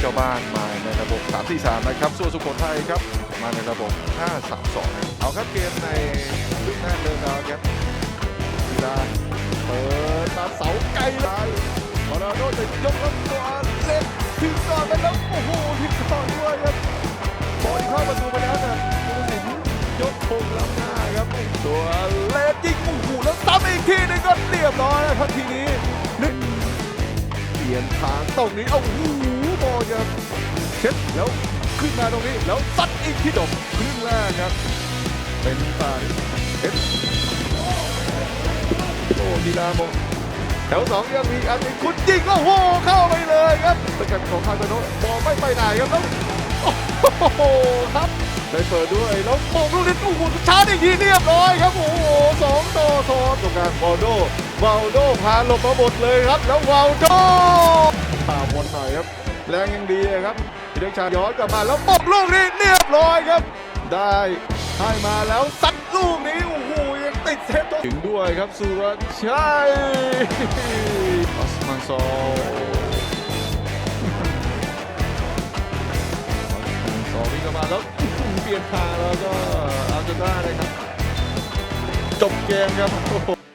เจ้าบ้านมาในระบบ 3-4-3 นะครับ ส่วนสุโขทัยครับ มาในระบบ 5-3-2 เอาครับเกมในลึกหน้าเดินดาวครับกีฬาเปิดมาเสาไกลเลยมาราโดจะยกลำตัวเล่นถึงก่อนไปแล้วโอ้โหถึงก่อนด้วยครับบอลเข้าประตูไปแล้วแต่ผู้ตัดสินยกธงล้ำหน้าครับตัวเล่นยิงโอ้โหแล้วซ้ำอีกทีนึงก็เรียบร้อยแล้วครับทีนี้นึกเปลี่ยนทางตรงนี้เอาหู อลครับเช็ดแล้วขึ้นมาตรงนี้แล้วซัดอีกที่จบครึ่งแรกครับ เป็นตาเช็ดโอ้ดีนาโมแถวสองยังมีอันนี้คุณยิงโอ้โหเข้าไปเลยครับสกัดของคาร์โนบอลไม่ไปไหนครับแล้วโอ้โหครับได้เปิดด้วยแล้วโมงลูกนี้โอ้โหชาร์จอีกทีเรียบร้อยครับโอ้โหสองต่อสองตรงกลางวาลโดวาลโดพาหลบมาหมดเลยครับ แล้ววาลโดตามวนหน่อยครับ แรงยังดีครับพิเดกชาย้อนกลับมาแล้วปกลูกนี้เรียบร้อยครับ ได้ให้มาแล้วซัดลูกนี้โอ้โหยังติดเซฟถึงด้วยครับสุรชัยออสมันซอสองวิ่งเข้ามาแล้วเปลี่ยนทางแล้วก็เอาจนได้นะครับ จบเกมครับ